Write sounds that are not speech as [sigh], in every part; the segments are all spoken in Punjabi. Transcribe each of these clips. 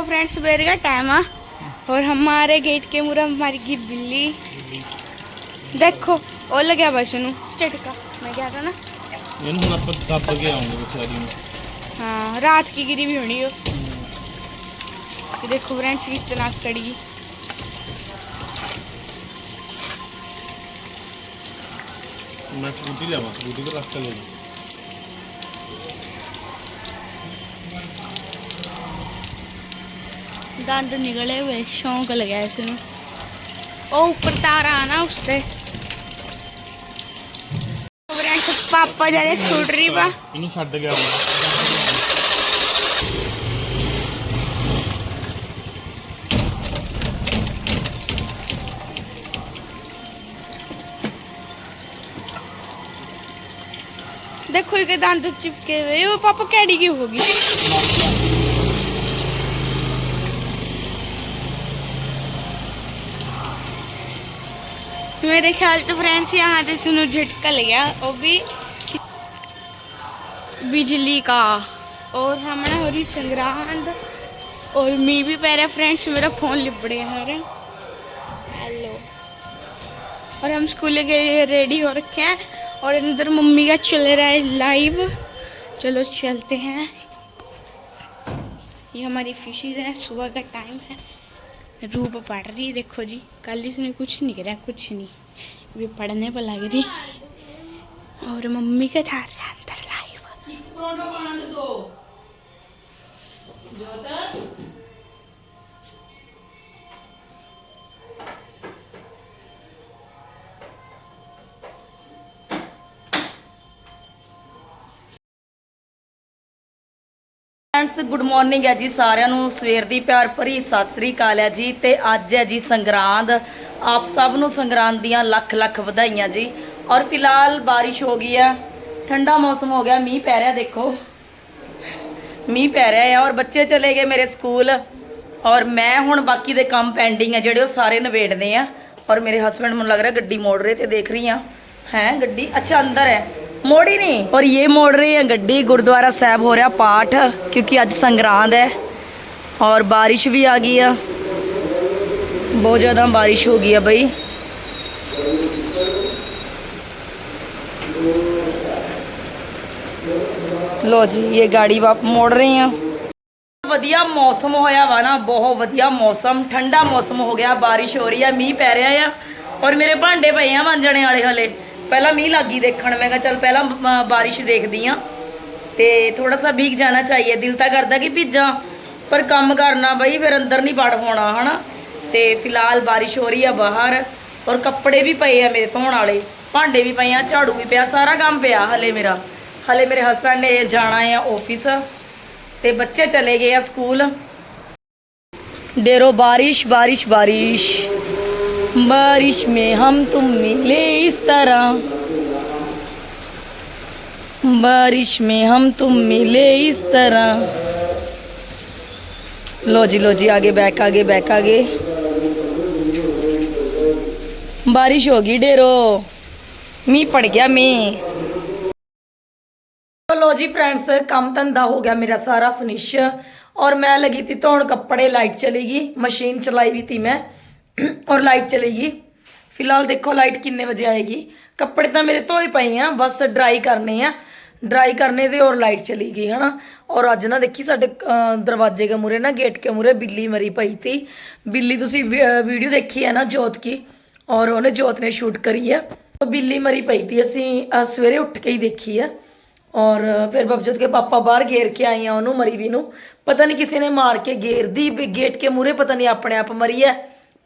देखो फ्रेंड्स सुबह का टाइम है और हमारे गेट के मुरा हमारी की बिल्ली देखो ਉਹ ਲੱਗਿਆ ਬਸ ਨੂੰ ਝਟਕਾ ਮੈਂ ਕਿਹਾ था ना ਇਹਨੂੰ ਹੁਣ ਆਪਾਂ ਦੱਬ ਕੇ ਆਉਂਗੇ ਵਿਚਾਰੀ ਨੂੰ हाँ रात की गिरी भी होनी हो ये देखो फ्रेंड्स कितना कड़ी ਮੈਂ ਸਕੂਟੀ ਲਿਆਵਾਂ ਸਕੂਟੀ ਤੇ ਰੱਖ ਕੇ ਲੈ ਜਾ ਦੰਦ ਨਿਕਲੇ ਹੋਏ ਸ਼ੌਂਕ ਲੱਗਿਆ ਇਸ ਨੂੰ। ਉਹ ਉੱਪਰ ਤਾਰਾ ਆ ਨਾ ਉਸ ਤੇ ਫਰੈਂਡਸ ਪਾਪਾ ਜਿਹੜੇ ਸਕੂਟਰੀ ਪਾ ਇਹਨੂੰ ਛੱਡ ਗਿਆ ਦੇਖੋ ਇਹ ਦੰਦ ਚਿਪਕੇ ਹੋਏ। ਉਹ ਪਾਪਾ ਕੈੜੀ ਕੀ ਹੋ ਗਈ? मेरे ख्याल तो फ्रेंड्स यहाँ से सुनो झटका लग गया वो भी बिजली का और सामने हो रही संग्रांड और मी भी पह रहा फ्रेंड्स मेरा फोन लिपड़ गया हमारे हेलो और हम स्कूल के लिए रेडी हो रखे हैं और अंदर मम्मी का चल रहा है लाइव चलो चलते हैं ये हमारी फिशेज हैं सुबह का टाइम है धूप पड़ रही है देखो जी कल इसने कुछ नहीं करा कुछ नहीं भी पढ़ने पर लग रही और मम्मी का जा रहा है अंदर लाइव ਫਰੈਂਡਸ ਗੁੱਡ ਮਾਰਨਿੰਗ ਹੈ ਜੀ ਸਾਰਿਆਂ ਨੂੰ। ਸਵੇਰ ਦੀ ਪਿਆਰ ਭਰੀ ਸਤਿ ਸ੍ਰੀ ਅਕਾਲ ਹੈ ਜੀ। ਤੇ ਅੱਜ ਹੈ ਜੀ ਸੰਗਰਾਂਦ। ਆਪ ਸਭ ਨੂੰ ਸੰਗਰਾਂਦ ਦੀਆਂ ਲੱਖ ਲੱਖ ਵਧਾਈਆਂ ਜੀ। ਔਰ ਫਿਲਹਾਲ ਬਾਰਿਸ਼ ਹੋ ਗਈ ਹੈ। ਠੰਡਾ ਮੌਸਮ ਹੋ ਗਿਆ। ਮੀਂਹ ਪੈ ਰਿਹਾ, ਦੇਖੋ। ਮੀਂਹ ਪੈ ਰਿਹਾ ਹੈ ਔਰ ਬੱਚੇ ਚਲੇ ਗਏ ਮੇਰੇ ਸਕੂਲ। ਔਰ ਮੈਂ ਹੁਣ ਬਾਕੀ ਦੇ ਕੰਮ ਪੈਂਡਿੰਗ ਹੈ, ਜਿਹੜੇ ਉਹ ਸਾਰੇ ਨਿਬੇੜਨੇ ਆ। ਔਰ ਮੇਰੇ ਹਸਬੰਡ ਮੈਨੂੰ ਲੱਗ ਰਿਹਾ ਗੱਡੀ ਮੋੜ ਰਹੇ ਤੇ ਦੇਖ ਰਹੀ ਆ ਹੈ, ਗੱਡੀ? ਅੱਛਾ, ਅੰਦਰ ਹੈ। ਮੋੜੀ ਨਹੀਂ ਔਰ ਇਹ ਮੋੜ ਰਹੇ ਆ ਗੱਡੀ, ਗੁਰਦੁਆਰਾ ਸਾਹਿਬ ਹੋ ਰਿਹਾ ਪਾਠ, ਕਿਉਂਕਿ ਅੱਜ ਸੰਗਰਾਂਦ ਹੈ। ਔਰ ਬਾਰਿਸ਼ ਵੀ ਆ ਗਈ ਆ। ਬਹੁਤ ਜ਼ਿਆਦਾ ਬਾਰਿਸ਼ ਹੋ ਗਈ ਆ ਬਈ। ਲੋ ਜੀ, ਇਹ ਗਾੜੀ ਵਾਪ ਮੋੜ ਰਹੇ ਆ। ਵਧੀਆ ਮੌਸਮ ਹੋਇਆ ਵਾ ਨਾ, ਬਹੁਤ ਵਧੀਆ ਮੌਸਮ, ਠੰਡਾ ਮੌਸਮ ਹੋ ਗਿਆ, ਬਾਰਿਸ਼ ਹੋ ਰਹੀ ਆ, ਮੀਂਹ ਪੈ ਰਿਹਾ ਆ। ਔਰ ਮੇਰੇ ਭਾਂਡੇ ਪਏ ਆ ਮਾਂਜਣੇ ਵਾਲੇ ਹਲੇ। ਪਹਿਲਾਂ ਮੀਂਹ ਲੱਗੀ ਦੇਖਣ, ਮੈਂ ਕਿਹਾ ਚੱਲ ਪਹਿਲਾਂ ਬਾਰਿਸ਼ ਦੇਖਦੀ ਆ। ਤੇ ਥੋੜਾ ਸਾ ਭੀਗ ਜਾਣਾ ਚਾਹੀਏ, ਦਿਲ ਤਾਂ ਕਰਦਾ ਕਿ ਭਿੱਜਾਂ। ਪਰ ਕੰਮ ਕਰਨਾ ਬਈ, ਫਿਰ ਅੰਦਰ ਨਹੀਂ ਵੜ ਹੋਣਾ, ਹਨਾ? ਤੇ ਫਿਲਹਾਲ ਬਾਰਿਸ਼ ਹੋ ਰਹੀ ਆ ਬਾਹਰ, ਔਰ ਕੱਪੜੇ ਵੀ ਪਏ ਆ ਮੇਰੇ ਧੋਣ ਵਾਲੇ। ਭਾਂਡੇ ਵੀ ਪਏ ਆ, ਝਾੜੂ ਵੀ ਪਿਆ, ਸਾਰਾ ਕੰਮ ਪਿਆ ਹਲੇ ਮੇਰਾ। ਹਲੇ ਮੇਰੇ ਹਸਬੰਡ ਨੇ ਜਾਣਾ ਆ ਆਫਿਸ ਤੇ ਬੱਚੇ ਚਲੇ ਗਏ ਆ ਸਕੂਲ ਡੇਰੋ ਬਾਰਿਸ਼ ਬਾਰਿਸ਼ ਬਾਰਿਸ਼। बारिश में हम तुम मिले इस तरह। बारिश में हम तुम मिले इस तरह। लो जी लो जी, आगे बैक आगे बैक, आगे। बारिश होगी डेरो। मी पड़ गया मी तो लो जी फ्रेंड्स, काम धंधा हो गया मेरा सारा, फिनिश। और मैं लगी थी धोन कपड़े, लाइट चली गई, मशीन चलाई भी थी मैं। ਔਰ ਲਾਈਟ ਚਲੀ ਗਈ ਫਿਲਹਾਲ ਦੇਖੋ ਲਾਈਟ ਕਿੰਨੇ ਵਜੇ ਆਏਗੀ। ਕੱਪੜੇ ਤਾਂ ਮੇਰੇ ਧੋਏ ਪਏ ਆ, ਬਸ ਡਰਾਈ ਕਰਨੇ ਆ। ਡਰਾਈ ਕਰਨੇ ਤੇ ਔਰ ਲਾਈਟ ਚਲੀ ਗਈ ਹਨਾ? ਔਰ ਅੱਜ ਨਾ ਦੇਖੀ ਸਾਡੇ ਦਰਵਾਜ਼ੇ ਦੇ ਮੂਰੇ ਨਾ ਗੇਟ ਕੇ ਮੂਰੇ ਬਿੱਲੀ ਮਰੀ ਪਈ ਤੀ। ਬਿੱਲੀ ਤੁਸੀਂ ਵੀਡੀਓ ਦੇਖੀ ਹੈ ਨਾ ਜੋਤ ਕੀ? ਔਰ ਉਹਨੇ ਜੋਤ ਨੇ ਸ਼ੂਟ ਕਰੀ ਹੈ ਉਹ ਬਿੱਲੀ ਮਰੀ ਪਈ ਤੀ, ਅਸੀਂ ਸਵੇਰੇ ਉੱਠ ਕੇ ਹੀ ਦੇਖੀ ਆ। ਔਰ ਫਿਰ ਬਬਜੋਤ ਕੇ ਪਾਪਾ ਬਾਹਰ ਘੇਰ ਕੇ ਆਈਆਂ ਉਹਨੂੰ, ਮਰੀ ਵੀ ਨੂੰ। ਪਤਾ ਨਹੀਂ ਕਿਸੇ ਨੇ ਮਾਰ ਕੇ ਘੇਰਦੀ, ਵੀ ਗੇਟ ਕੇ ਮੂਰੇ ਪਤਾ ਨਹੀਂ ਆਪਣੇ ਆਪ ਮਰੀ ਹੈ।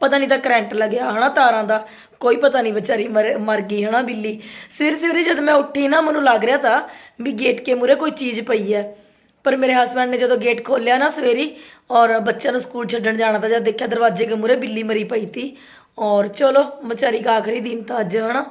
ਪਤਾ ਨਹੀਂ ਤਾਂ ਕਰੰਟ ਲੱਗਿਆ ਹਨਾ ਤਾਰਾਂ ਦਾ, ਕੋਈ ਪਤਾ ਨਹੀਂ ਵਿਚਾਰੀ ਮਰ ਮਰ ਗਈ ਹਨਾ ਬਿੱਲੀ। ਸਵੇਰੇ ਸਵੇਰੇ ਜਦ ਮੈਂ ਉੱਠੀ ਨਾ, ਮੈਨੂੰ ਲੱਗ ਰਿਹਾ ਤਾਂ ਵੀ ਗੇਟ ਕੇ ਮੂਰੇ ਕੋਈ ਚੀਜ਼ ਪਈ ਹੈ। ਪਰ ਮੇਰੇ ਹਸਬੰਡ ਨੇ ਜਦੋਂ ਗੇਟ ਖੋਲਿਆ ਨਾ ਸਵੇਰੀ, ਔਰ ਬੱਚਿਆਂ ਨੂੰ ਸਕੂਲ ਛੱਡਣ ਜਾਣਾ ਤਾਂ ਜਦ ਦੇਖਿਆ ਦਰਵਾਜ਼ੇ ਕੇ ਮੂਰੇ ਬਿੱਲੀ ਮਰੀ ਪਈ ਤੀ। ਔਰ ਚਲੋ, ਵਿਚਾਰੀ ਦਾ ਆਖਰੀ ਦਿਨ ਤਾਂ ਅੱਜ ਹਨਾ।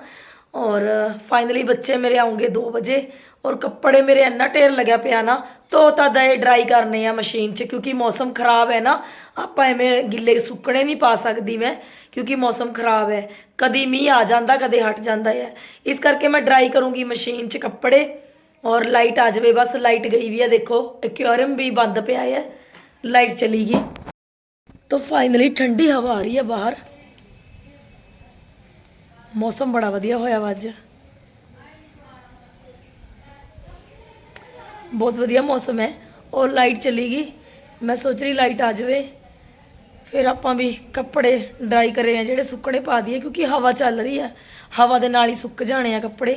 ਔਰ ਫਾਈਨਲੀ ਬੱਚੇ ਮੇਰੇ ਆਉਂਗੇ 2 ਵਜੇ, ਔਰ ਕੱਪੜੇ ਮੇਰੇ ਇੰਨਾ ਢੇਰ ਲੱਗਿਆ ਪਿਆ ਨਾ ਧੋ ਤਾਂ ਇਹ ਡਰਾਈ ਕਰਨੇ ਆ ਮਸ਼ੀਨ 'ਚ, ਕਿਉਂਕਿ ਮੌਸਮ ਖਰਾਬ ਹੈ ਨਾ। ਆਪਾਂ ਐਵੇਂ ਗਿੱਲੇ ਸੁੱਕਣੇ ਨਹੀਂ ਪਾ ਸਕਦੀ ਮੈਂ ਕਿਉਂਕਿ ਮੌਸਮ ਖਰਾਬ ਹੈ ਕਦੀ ਮੀਂਹ ਆ ਜਾਂਦਾ ਕਦੇ ਹਟ ਜਾਂਦਾ ਹੈ ਇਸ ਕਰਕੇ ਮੈਂ ਡਰਾਈ ਕਰੂੰਗੀ ਮਸ਼ੀਨ 'ਚ ਕੱਪੜੇ ਔਰ ਲਾਈਟ ਆ ਜਾਵੇ ਬਸ ਲਾਈਟ ਗਈ ਵੀ ਆ ਦੇਖੋ ਐਕਿਊਰੀਅਮ ਵੀ ਬੰਦ ਪਿਆ ਹੈ लाइट चली गई तो फाइनली ठंडी हवा आ रही है बाहर मौसम बड़ा ਵਧੀਆ ਹੋਇਆ ਵਾ ਅੱਜ ਬਹੁਤ ਵਧੀਆ ਮੌਸਮ ਹੈ ਔਰ ਲਾਈਟ ਚਲੀ ਗਈ ਮੈਂ ਸੋਚ ਰਹੀ ਲਾਈਟ ਆ ਜਾਵੇ ਫਿਰ ਆਪਾਂ ਵੀ ਕੱਪੜੇ ਡਰਾਈ ਕਰੇ ਆ, ਜਿਹੜੇ ਸੁੱਕਣੇ ਪਾ ਦਈਏ, ਕਿਉਂਕਿ ਹਵਾ ਚੱਲ ਰਹੀ ਹੈ ਹਵਾ ਦੇ ਨਾਲ ਹੀ ਸੁੱਕ ਜਾਣੇ ਆ ਕੱਪੜੇ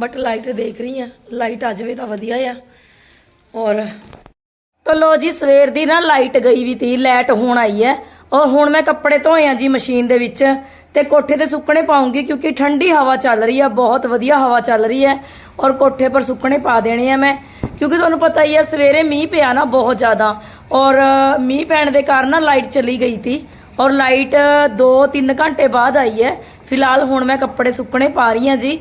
ਬਟ ਲਾਈਟ ਦੇਖ ਰਹੀ ਆ। ਲਾਈਟ ਆ ਜਾਵੇ ਤਾਂ ਵਧੀਆ ਆ। ਔਰ ਤਾਂ ਲੋ ਜੀ, ਸਵੇਰ ਦੀ ਨਾ ਲਾਈਟ ਗਈ ਵੀ ਤੀ ਲਾਈਟ ਹੁਣ ਆਈ ਹੈ ਔਰ ਹੁਣ ਮੈਂ ਕੱਪੜੇ ਧੋਏ ਆ ਜੀ ਮਸ਼ੀਨ ਦੇ ਵਿੱਚ। ਤੇ ਕੋਠੇ ਤੇ ਸੁੱਕਣੇ ਪਾਉਂਗੀ ਕਿਉਂਕਿ ਠੰਡੀ ਹਵਾ ਚੱਲ ਰਹੀ ਆ, ਬਹੁਤ ਵਧੀਆ ਹਵਾ ਚੱਲ ਰਹੀ ਹੈ ਔਰ ਕੋਠੇ ਪਰ ਸੁੱਕਣੇ ਪਾ ਦੇਣੇ ਆ ਮੈਂ, ਕਿਉਂਕਿ ਤੁਹਾਨੂੰ ਪਤਾ ਹੀ ਹੈ ਸਵੇਰੇ ਮੀਂਹ ਪਿਆ ਨਾ ਬਹੁਤ ਜ਼ਿਆਦਾ ਔਰ ਮੀਂਹ ਪੈਣ ਦੇ ਕਾਰਨ ਨਾ ਲਾਈਟ ਚਲੀ ਗਈ ਤੀ ਔਰ ਲਾਈਟ 2-3 ਘੰਟੇ ਬਾਅਦ ਆਈ ਹੈ। ਫਿਲਹਾਲ ਹੁਣ ਮੈਂ ਕੱਪੜੇ ਸੁੱਕਣੇ ਪਾ ਰਹੀ ਹਾਂ ਜੀ।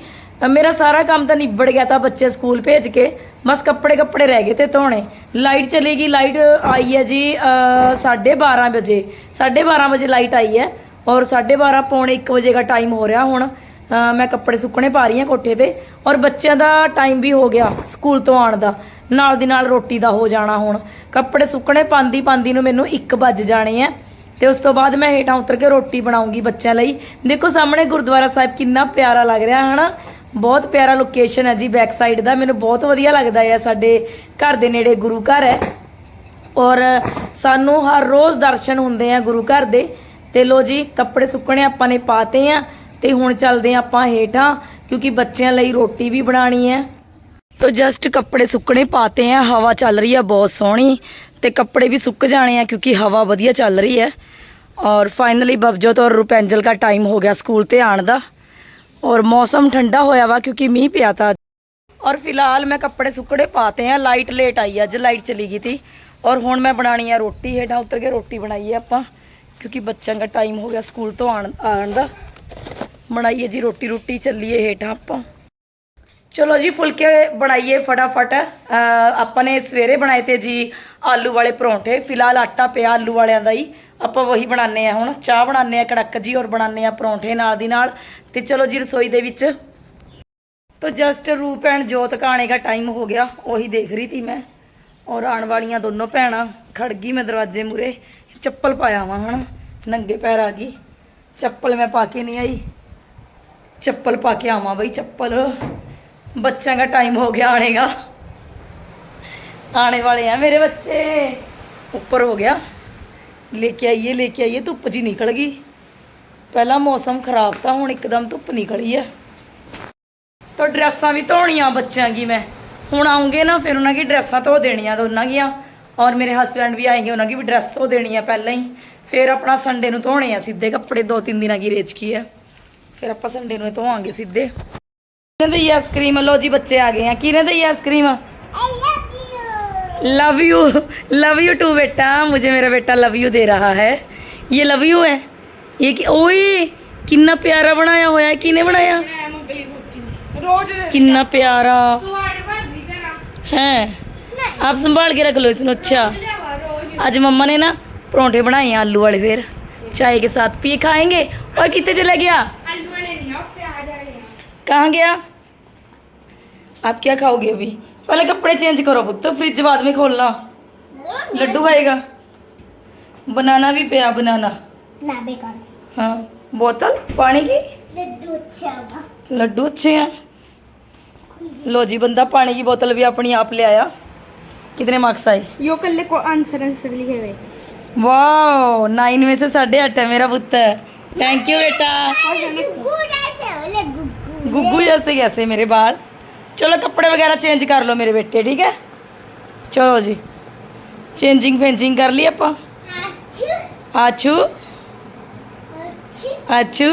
ਮੇਰਾ ਸਾਰਾ ਕੰਮ ਤਾਂ ਨਿਬੜ ਗਿਆ ਤਾਂ ਬੱਚੇ ਸਕੂਲ ਭੇਜ ਕੇ, ਬਸ ਕੱਪੜੇ ਕੱਪੜੇ ਰਹਿ ਗਏ ਤੇ ਧੋਣੇ। ਲਾਈਟ ਚਲੀ ਗਈ, ਲਾਈਟ ਆਈ ਹੈ ਜੀ 12:30 ਵਜੇ 12:30 ਵਜੇ ਲਾਈਟ ਆਈ ਹੈ। ਔਰ 12:30 ਪੌਣੇ 1 ਵਜੇ ਦਾ ਟਾਈਮ ਹੋ ਰਿਹਾ ਹੁਣ। ਮੈਂ ਕੱਪੜੇ ਸੁੱਕਣੇ ਪਾ ਰਹੀ ਹਾਂ ਕੋਠੇ ਤੇ ਔਰ ਬੱਚਿਆਂ ਦਾ ਟਾਈਮ ਵੀ ਹੋ ਗਿਆ ਸਕੂਲ ਤੋਂ ਆਉਣ ਦਾ। ਨਾਲ ਦੀ ਨਾਲ ਰੋਟੀ ਦਾ ਹੋ ਜਾਣਾ ਹੁਣ। ਕੱਪੜੇ ਸੁੱਕਣੇ ਪਾਉਂਦੀ ਪਾਉਂਦੀ ਨੂੰ ਮੈਨੂੰ 1 ਵੱਜ ਜਾਣੇ ਆ। ਤੇ ਉਸ ਤੋਂ ਬਾਅਦ ਮੈਂ ਹੇਠਾਂ ਉਤਰ ਕੇ ਰੋਟੀ ਬਣਾਉਂਗੀ ਬੱਚਿਆਂ ਲਈ। ਦੇਖੋ ਸਾਹਮਣੇ ਗੁਰਦੁਆਰਾ ਸਾਹਿਬ ਕਿੰਨਾ ਪਿਆਰਾ ਲੱਗ ਰਿਹਾ ਹੈ ਨਾ ਬਹੁਤ ਪਿਆਰਾ ਲੋਕੇਸ਼ਨ ਹੈ ਜੀ ਬੈਕ ਸਾਈਡ ਦਾ। ਮੈਨੂੰ ਬਹੁਤ ਵਧੀਆ ਲੱਗਦਾ ਹੈ ਸਾਡੇ ਘਰ ਦੇ ਨੇੜੇ ਗੁਰੂ ਘਰ ਹੈ। ਔਰ ਸਾਨੂੰ ਹਰ ਰੋਜ਼ ਦਰਸ਼ਨ ਹੁੰਦੇ ਆ ਗੁਰੂ ਘਰ ਦੇ। ਤੇ ਲੋ ਜੀ, ਕੱਪੜੇ ਸੁੱਕਣੇ ਆਪਾਂ ਨੇ ਪਾਤੇ ਆ ਤੇ ਹੁਣ ਚੱਲਦੇ ਆ ਆਪਾਂ ਹੇਠਾਂ, ਕਿਉਂਕਿ ਬੱਚਿਆਂ ਲਈ ਰੋਟੀ ਵੀ ਬਣਾਣੀ ਹੈ। ਤੋ ਜਸਟ ਕੱਪੜੇ ਸੁੱਕਣੇ ਪਾਤੇ ਆ, ਹਵਾ ਚੱਲ ਰਹੀ ਆ ਬਹੁਤ ਸੋਹਣੀ ਤੇ ਕੱਪੜੇ ਵੀ ਸੁੱਕ ਜਾਣੇ ਆ ਕਿਉਂਕਿ ਹਵਾ ਵਧੀਆ ਚੱਲ ਰਹੀ ਹੈ। ਔਰ ਫਾਈਨਲੀ ਬਬਜੋਤ ਔਰ ਰੁਪੈਂਜਲ ਦਾ ਟਾਈਮ ਹੋ ਗਿਆ ਸਕੂਲ ਤੇ ਆਣ ਦਾ। ਔਰ ਮੌਸਮ ਠੰਡਾ ਹੋਇਆ ਵਾ ਕਿਉਂਕਿ ਮੀਂਹ ਪਿਆ ਤਾ ਔਰ ਫਿਲਹਾਲ ਮੈਂ ਕੱਪੜੇ ਸੁੱਕੜੇ ਪਾਤੇ ਆ ਲਾਈਟ ਲੇਟ ਆਈ ਅੱਜ ਲਾਈਟ ਚਲੀ ਗਈ ਤੀ ਔਰ ਹੁਣ ਮੈਂ ਬਣਾਣੀ ਆ ਰੋਟੀ, ਹੇਠਾਂ ਉਤਰ ਕੇ ਰੋਟੀ ਬਣਾਈ ਹੈ ਆਪਾਂ। ਕਿਉਂਕਿ ਬੱਚਿਆਂ ਦਾ ਟਾਈਮ ਹੋ ਗਿਆ ਸਕੂਲ ਤੋਂ ਆਣ ਆਣ ਦਾ। ਬਣਾਈਏ ਜੀ ਰੋਟੀ ਰੋਟੀ ਚੱਲੀਏ ਹੇਠਾਂ ਆਪਾਂ। ਚਲੋ ਜੀ, ਫੁਲਕੇ ਬਣਾਈਏ ਫਟਾਫਟ। ਆਪਾਂ ਨੇ ਸਵੇਰੇ ਬਣਾਏ ਤੇ ਜੀ ਆਲੂ ਵਾਲੇ ਪਰੌਂਠੇ। ਫਿਲਹਾਲ ਆਟਾ ਪਿਆ ਆਲੂ ਵਾਲਿਆਂ ਦਾ ਹੀ। ਆਪਾਂ ਵਹੀ ਬਣਾਉਂਦੇ ਆ ਹੁਣ। ਚਾਹ ਬਣਾਉਂਦੇ ਆ ਕੜਕ ਜੀ, ਔਰ ਬਣਾਉਂਦੇ ਆ ਪਰੌਂਠੇ ਨਾਲ ਦੀ ਨਾਲ। ਤੇ ਚਲੋ ਜੀ, ਰਸੋਈ ਦੇ ਵਿੱਚ। ਤੋ ਜਸਟ ਰੂਪ ਐਂਡ ਜੋਤ ਕਾਣੇ ਦਾ ਟਾਈਮ ਹੋ ਗਿਆ। ਉਹੀ ਦੇਖ ਰਹੀ ਤੀ ਮੈਂ। ਔਰ ਆਉਣ ਵਾਲੀਆਂ ਦੋਨੋਂ ਭੈਣਾਂ ਖੜ ਗਈ ਮੈਂ ਦਰਵਾਜ਼ੇ ਮੂਰੇ ਚੱਪਲ ਪਾਇਆ ਵਾਂ ਹਣ ਨੰਗੇ ਪੈਰ ਆ ਗਈ ਚੱਪਲ ਮੈਂ ਪਾ ਕੇ ਨਹੀਂ ਆਈ ਚੱਪਲ ਪਾ ਕੇ ਆਵਾਂ ਬਈ ਚੱਪਲ ਬੱਚਿਆਂ ਦਾ ਟਾਈਮ ਹੋ ਗਿਆ ਆਣੇ ਦਾ ਆਣੇ ਵਾਲੇ ਆ ਮੇਰੇ ਬੱਚੇ ਉੱਪਰ ਹੋ ਗਿਆ लेके आइए लेके आइए धुप जी निकल गई ਪਹਿਲਾਂ ਮੌਸਮ ਖਰਾਬ ਤਾਂ ਹੁਣ ਇੱਕਦਮ ਧੁੱਪ ਨਿਕਲੀ ਹੈ ਤਾਂ ਡਰੈਸਾਂ ਵੀ ਧੋਣੀਆਂ ਬੱਚਿਆਂ ਦੀ ਮੈਂ ਹੁਣ ਆਉਂਗੇ ਨਾ ਫਿਰ ਉਹਨਾਂ ਦੀ ਡਰੈਸਾਂ ਧੋ ਦੇਣੀਆਂ ਦੋਨਾਂ ਦੀਆਂ ਔਰ ਮੇਰੇ ਹਸਬੰਡ ਵੀ ਆਏਗੇ ਉਹਨਾਂ ਦੀ ਵੀ ਡਰੈਸ ਧੋ ਦੇਣੀ ਆ ਪਹਿਲਾਂ ਹੀ ਫਿਰ ਆਪਣਾ ਸੰਡੇ ਨੂੰ ਧੋਣੇ ਆ ਸਿੱਧੇ ਕੱਪੜੇ ਦੋ ਤਿੰਨ ਦਿਨਾਂ ਦੀ ਰੇਚ ਕੀ ਹੈ ਫਿਰ ਆਪਾਂ ਸੰਡੇ ਨੂੰ ਇਹ ਧੋਵਾਂਗੇ ਸਿੱਧੇ ਕਿਹਨੇ ਦਈ ਆਈਸਕ੍ਰੀਮ ਲੋ ਜੀ ਬੱਚੇ ਆ ਗਏ ਆ ਕਿਹਨੇ ਦਈ ice cream love you love you too बेटा मुझे मेरा बेटा लव यू दे रहा है ये लव यू है ये कि ओए कितना प्यारा बनाया हुआ है किने बनाया ਮੈਂ ਮੰਗਲੀ ਰੋਟੀ ਰੋਜ਼ कितना प्यारा ਤੁਹਾਡੇ ਭਾਬੀ ਦਾ ਨਾਮ है आप संभाल के रख लो इसने अच्छा आज मम्मा ने ना परौंठे बनाए हैं आलू वाले फिर। चाय के साथ पिए खाएँगे। और कितने चला गया? कहाँ गया? आप क्या खाओगे अभी? पहले कपड़े चेंज करो पुत्र फ्रिज बाद में खोलना। लड्डू खाएगा? बनाना भी पिया बनाना। हाँ बोतल पानी की? लड्डू अच्छे लड्डू अच्छे हैं। लो जी बंदा पानी की बोतल भी अपनी आप ले आया। कितने मार्क्स आए? यो कल्ले को आंसर आंसर लिखे हुए। वाओ नाइन में से साढ़े आठ है मेरा पुत्र। थैंक यू बेटा। गुगू जैसे कैसे मेरे बाल? चलो कपड़े वगैरह चेंज कर लो मेरे बेटे ठीक है? चलो जी। चेंजिंग फेंजिंग कर ली आप आछू आछू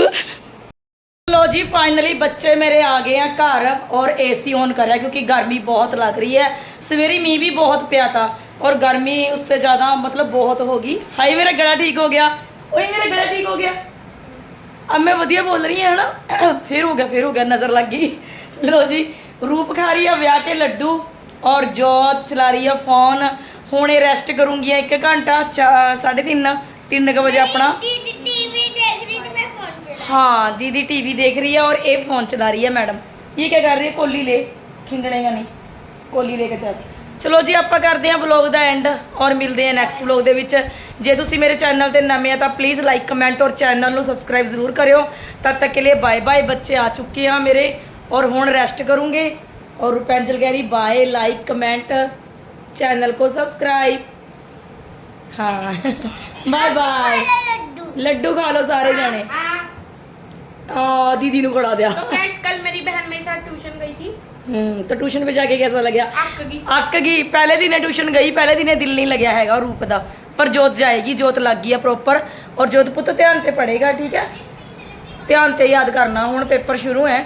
लो जी फाइनली बच्चे मेरे आ गए हैं घर और एसी ऑन करा क्योंकि गर्मी बहुत लग रही है। सवेरे मी भी बहुत पिया था और गर्मी उससे ज़्यादा मतलब बहुत होगी हाई मेरा गला ठीक हो गया? वही मेरा गला ठीक हो गया? अब मैं वधिया बोल रही है ना? [coughs] फिर हो गया फिर हो गया नज़र लग गई। [laughs] लो जी रूप खा रही है ब्याह के लड्डू और जोत चला रही है फ़ोन हूने रेस्ट करूँगी एक घंटा चा साढ़े तीन तीन बजे अपना। हाँ दीदी टीवी देख रही है और ये फोन चला रही है मैडम ये क्या कर रही है कोली ले खिंगड़ेगा नहीं कोली लेकर चल ਚਲੋ ਜੀ ਆਪਾਂ ਕਰਦੇ ਹਾਂ ਵਲੌਗ ਦਾ ਐਂਡ ਔਰ ਮਿਲਦੇ ਹਾਂ ਨੈਕਸਟ ਵਲੌਗ ਦੇ ਵਿੱਚ ਜੇ ਤੁਸੀਂ ਮੇਰੇ ਚੈਨਲ ਤੇ ਨਵੇਂ ਆ ਤਾਂ ਪਲੀਜ਼ ਲਾਈਕ ਕਮੈਂਟ ਔਰ ਚੈਨਲ ਨੂੰ ਸਬਸਕ੍ਰਾਈਬ ਜ਼ਰੂਰ ਕਰਿਓ ਤਦ ਤੱਕ ਕੇ ਲਈ ਬਾਏ ਬਾਏ ਬੱਚੇ ਆ ਚੁੱਕੇ ਆ ਮੇਰੇ ਔਰ ਹੁਣ ਰੈਸਟ ਕਰੂੰਗੇ ਔਰ ਰੁਪੈਂਜਲ ਕਹਿ ਰਹੀ ਬਾਏ ਲਾਈਕ ਕਮੈਂਟ ਚੈਨਲ को सब्सक्राइब हाँ [laughs] बाय बाय ਲੱਡੂ लड्डू खा लो सारे जाने आ दीदी नु खड़ा दिया तो फ्रेंड्स कल मेरी बहन मेरे साथ ट्यूशन गई थी हम्म तो ट्यूशन पे जाके कैसा लगा अक गई ਅੱਕ ਗਈ ਪਹਿਲੇ ਦਿਨੇ ਟਿਊਸ਼ਨ ਗਈ ਪਹਿਲੇ ਦਿਨੇ ਦਿਲ ਨਹੀਂ ਲੱਗਿਆ ਹੈਗਾ ਰੂਪ ਦਾ ਪਰ ਜੋਤ ਜਾਏਗੀ ਜੋਤ ਲੱਗ ਗਈ ਆ ਪ੍ਰੋਪਰ ਔਰ ਜੋਤ ਪੁੱਤ ਧਿਆਨ ਤੇ ਪੜੇਗਾ ਠੀਕ ਹੈ ਧਿਆਨ ਤੇ ਯਾਦ ਕਰਨਾ ਹੁਣ ਪੇਪਰ ਸ਼ੁਰੂ ਹੈ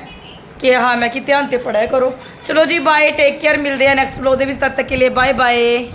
ਕਿ ਹਾਂ ਮੈਂ ਕਿ ਧਿਆਨ ਤੇ ਪੜਿਆ ਕਰੋ ਚਲੋ ਜੀ ਬਾਏ ਟੇਕ ਕੇਅਰ ਮਿਲਦੇ ਆ ਨੈਕਸਟ ਵਲੋਗ ਦੇ ਵਿੱਚ ਤਦ ਤੱਕ ਕੇ ਲਈ ਬਾਏ ਬਾਏ